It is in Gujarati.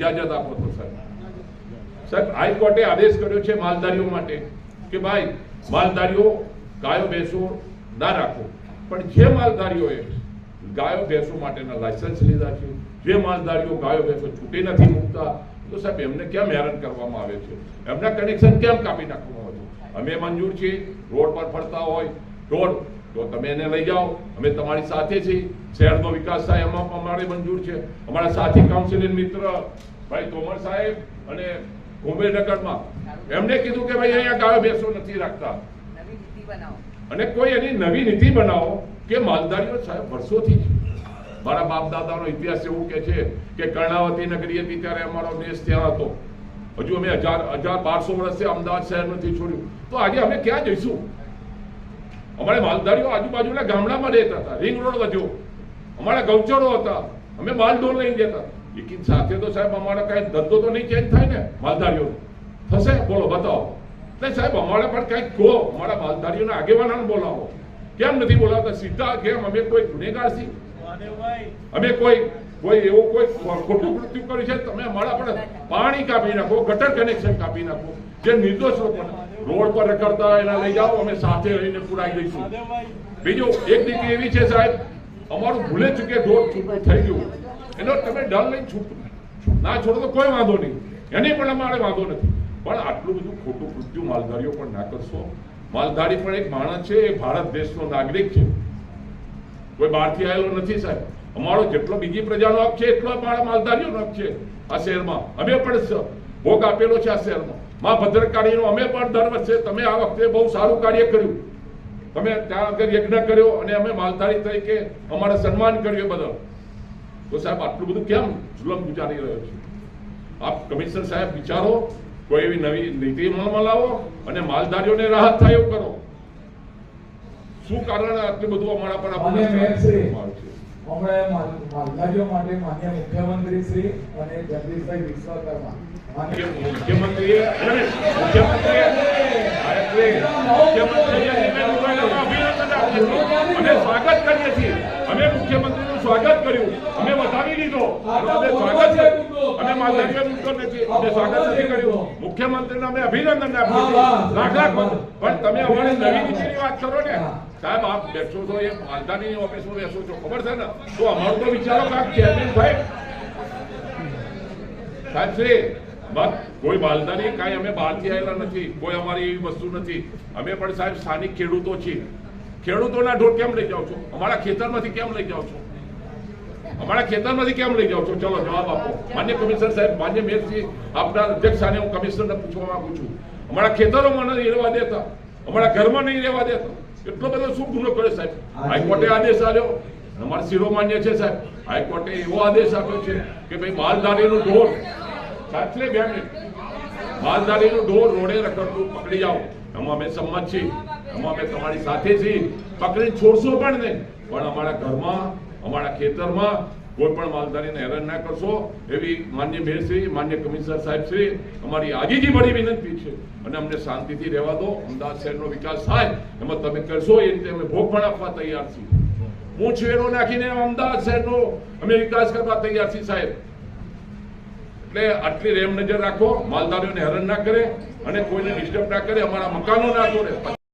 ઇજાજત આપો તો સાહેબ. સાહેબ, હાઈકોર્ટે આદેશ કર્યો છે માલધારીઓ માટે કે ભાઈ, માલધારીઓ ગાયો ભેંસો ના રાખો. પણ જે માલધારીઓએ ગાયો ભેંસો માટેના લાયસન્સ લીધા છે, જે માલધારીઓ ગાયો ભેંસો છૂટી નથી મૂકતા, તો સાહેબ એમને કેમ હેરાન કરવામાં આવે છે? એમના કનેક્શન કેમ કાપી નાખવામાં આવે છે? અમે મંજૂર છીએ, રોડ પર ફરતા હોય, રોડ, તો તમે એને લઈ જાઓ. અમે તમારી સાથે છીએ. શહેરનો વિકાસ થાય, એમાં અમારે મંજૂર છે. અમારા સાથી કાઉન્સિલિંગ મિત્ર ભાઈ તોમર સાહેબ અને કુંભેરનગરમાં એમને કીધું કે ભાઈ અહીંયા ગાયો ભેંસો નથી રાખતા. અને કોઈ એની નવી નીતિ બનાવો કે માલધારીઓ સાહેબ વર્ષોથી મારા બાપ દાદાનો ઇતિહાસ એવું કે છે કે કર્ણાવતી નગરી હતી ત્યારે અમારો દેશ ત્યાં હતો. હજુ અમે હજાર હજાર બારસો વર્ષથી અમદાવાદ શહેર નથી છોડ્યું તો આજે અમે ક્યાં જઈશું? અમારે માલધારીઓ આજુબાજુના ગામડામાં રહેતા હતા. રિંગ રોડ વધ્યો. અમારા ગૌચરો હતા. અમે માલઢોર લઈ જતા લેકિન સાથે તો સાહેબ અમારા કઈ ધંધો તો નહીં ચેન્જ થાય ને, માલધારીઓ. થશે? બોલો, બતાવો. એટલે સાહેબ, અમારે પણ કંઈક કહો. અમારા માલધારીઓને આગેવાનાને બોલાવો. કેમ નથી બોલાવતા? સીધા કેમ? અમે કોઈ ગુનેગાર છીએ? અમે કોઈ કોઈ એવું કોઈ ખોટું કૃત્યુ કર્યું છે? તમે અમારા પણ પાણી કાપી નાખો, ગટર કનેક્શન કાપી નાખો. જે નિર્દોષ લોકો રોડ પર રખડતા એના લઈ જાઓ, અમે સાથે રહીને પુરાઈ દઈશું. બીજું, એક દીકરી એવી છે સાહેબ, અમારું ભૂલે ચૂકે ધોધ છૂટું થઈ ગયું. એનો તમે ડર લઈને છૂટ ના છોડો તો કોઈ વાંધો નહીં. એની પણ અમારે વાંધો નથી. પણ આટલું બધું ખોટું કૃત્યુ માલધારીઓ પણ ના કરશો. માલધારી પણ એક માણસ છે, એ ભારત દેશનો નાગરિક છે. કોઈ બહારથી આવેલો નથી સાહેબ. અમારો જેટલો બીજી પ્રજાનો હક છે, એટલો અમારા માલધારીઓનો હક છે આ શહેરમાં. અમે પણ ભોગ આપેલો છે આ શહેરમાં. માં ભદ્રકાળીનો અમે પણ દર વર્ષે તમે આ વખતે બહુ સારું કાર્ય કર્યું. તમે ત્યાં આગળ યજ્ઞ કર્યો અને અમે માલધારી તરીકે અમારે સન્માન કર્યું બધા તો સાહેબ આટલું બધું કેમ જુલમ ગુજારી રહ્યો છે? આપ કમિશનર સાહેબ વિચારો કોઈ એવી નવી નીતિ અમલમાં લાવો અને માલધારીઓને રાહત થાય એવું કરો. શું કારણ આટલું બધું અમારા પર માલધારીઓ માટે માન્ય મુખ્યમંત્રી શ્રી અને જગદીશભાઈ વિશ્વકર્મા. મુખ્યમંત્રીએ મુખ્યમંત્રીએ સ્વાગત કરીએ છીએ. અમે મુખ્યમંત્રીનું સ્વાગત કર્યું. અમે વધાવી લીધો અમે સ્વાગત. અમે અમે સ્વાગત નથી કર્યું. મુખ્યમંત્રીને અમે અભિનંદન આપીએ લાખ લાખ પણ તમે અમારી નવી નીતિની વાત કરો ને. સાહેબ આપ બેઠો છો એ માલધારીની ઓફિસમાં બેસો છો. ખબર છે ને? તો અમારું તો વિચારો કાંક ચેરમેન સાહેબ. સાહેબ શ્રી બસ કોઈ માલધારી કાંઈ અમે બહારથી આવેલા નથી. કોઈ અમારી એવી વસ્તુ નથી. અમે પણ સાહેબ સ્થાનિક ખેડૂતો છીએ. ખેડૂતોના ઢોર કેમ લઈ જાઓ છો? અમારા ખેતરમાંથી કેમ લઈ જાઓ છો? અમારા ખેતરમાંથી કેમ લઈ જાઓ છો? ચલો જવાબ આપો. માન્ય કમિશનર સાહેબ માન્ય મેયરજી આપના અધ્યક્ષ સાને હું કમિશનરને પૂછવા માંગુ છું. અમારા ખેતરોમાં નહીં રહેવા દેતા. અમારા ઘરમાં નહીં રહેવા દેતા. એટલો બધો શું ગુનો કર્યો સાહેબ? હાઈકોર્ટે આદેશ આવ્યો અમારા શિરોમાન્ય છે સાહેબ. હાઈકોર્ટે એવો આદેશ આપ્યો છે કે ભાઈ માલધારીનું ઢોર સાચલે બે મિનિટ. માલધારીનું ઢોર રોડે રખડતું પકડી જાઓ એમાં અમે સંમત છીએ. એમાં અમે તમારી સાથે છીએ. પકડીને છોડશો પણ નહીં. પણ અમારા ઘરમાં અમારા ખેતરમાં કોઈ પણ માલધારીને હેરાન ના કરશો. એવી માન્ય મેયરશ્રી માન્ય કમિશનર સાહેબશ્રી અમારી આગીજી બડી વિનંતી છે. અને અમને શાંતિથી રહેવા દો. અમદાવાદ શહેરનો વિકાસ થાય, એમાં તમે કરશો એ રીતે અમે ભોગ પણ આપવા તૈયાર છીએ. હું છેડો નાખીને અમદાવાદ શહેરનો અમે વિકાસ કરવા તૈયાર છીએ સાહેબ. એટલે આટલી રેમ નજર રાખો. માલધારીઓને હેરાન ના કરે અને કોઈને ડિસ્ટર્બ ના કરે. અમારા મકાનો ના તોડે.